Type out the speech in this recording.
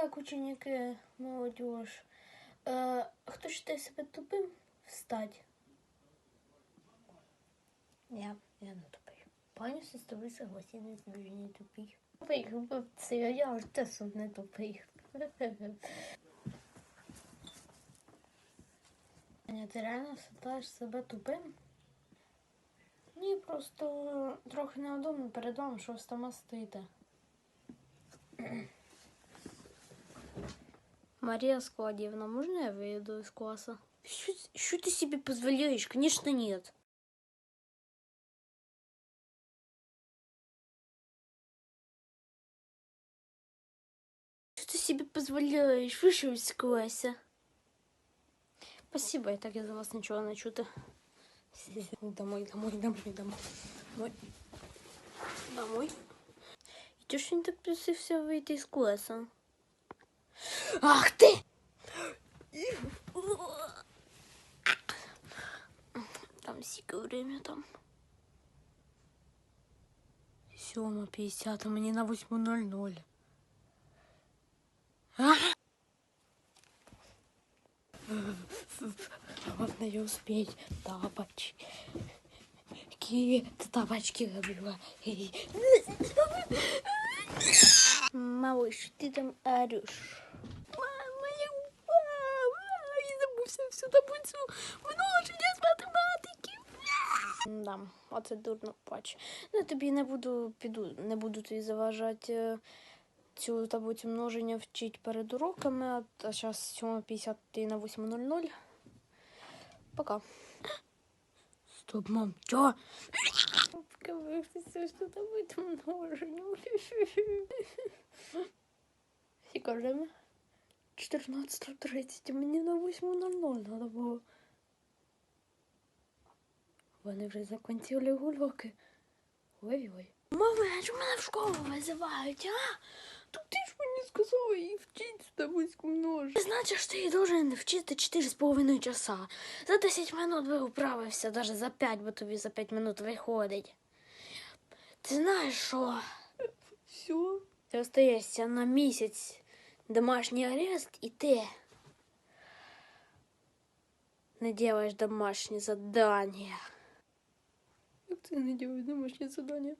Так, ученики, молодіж. Е, хто считає себе тупим? Встать. Я, я не тупий. Повністю з тобою согласен, я не тупий. Тупий, це я теж не тупий. Ти реально вважаєш себе тупим? Ні, просто трохи неудобно перед вами, що ви сама стоїте. Мария Складівна, можно я выйду из класса? Что, что ты себе позволяешь? Конечно, нет. Что ты себе позволяешь? Вышел из класса. Спасибо, и так я за вас ничего не чуто. Домой, домой, домой, домой. Домой. Домой. И чё ж не так просився вийти из класса? Ах ты! Там скільки время там. Сьома 50, а мені на 8.00. А? Ладно, я успеть. Тапочки. Тапочки забила? Малыш, ты там орешь. Да, оце дурно плач. Ну, тобі не буду піду, не буду тобі заважати е, цю таблицю множення вчити перед уроками, а зараз 7.50 і на 8.00. Пока. Стоп, мам, чо? Покажи, що таблицю множення. Скільки время? 14.30, мені на 8.00 треба було. Вони вже закінчили уроки. Ой-ой. Мама, а чому мене в школу визивають, а? То ти ж мені сказала її вчити таблицьку множення. Значить, ти її должен вчити 4,5 часа. За 10 минут ви управився, навіть за 5, бо тобі за 5 минут виходить. Ти знаєш що? Все. Ти остаєшся на місяць домашній арест, і ти не делаешь домашнє задання. Не делаешь домашнє задання?